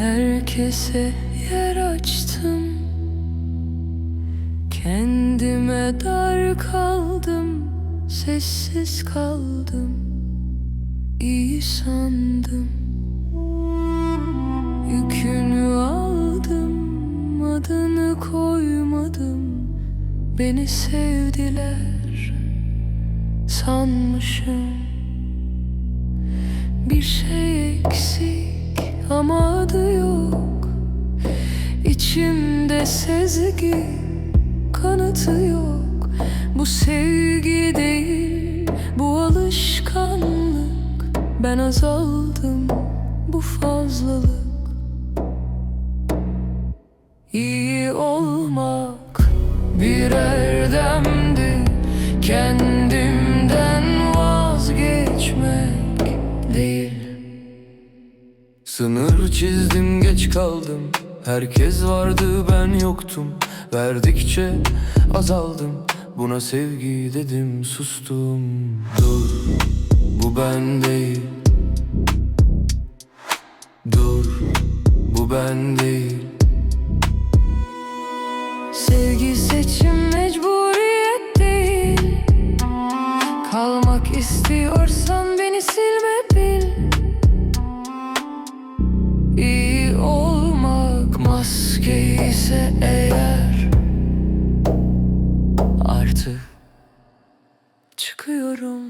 Herkese yer açtım. Kendime dar kaldım Sessiz kaldım. İyi sandım. Yükünü aldım Adını koymadım. Beni sevdiler Sanmışım. Bir şey İçimde sezgi kanıtı yok. Bu sevgi değil bu alışkanlık. Ben azaldım bu fazlalık. İyi olmak bir erdemdi Kendimden vazgeçmek değil. Sınır çizdim geç kaldım Herkes vardı ben yoktum. Verdikçe azaldım. Buna sevgi dedim sustum. Dur bu ben değil. Dur bu ben değil. Sevgi seçim maske ise eğer Artık çıkıyorum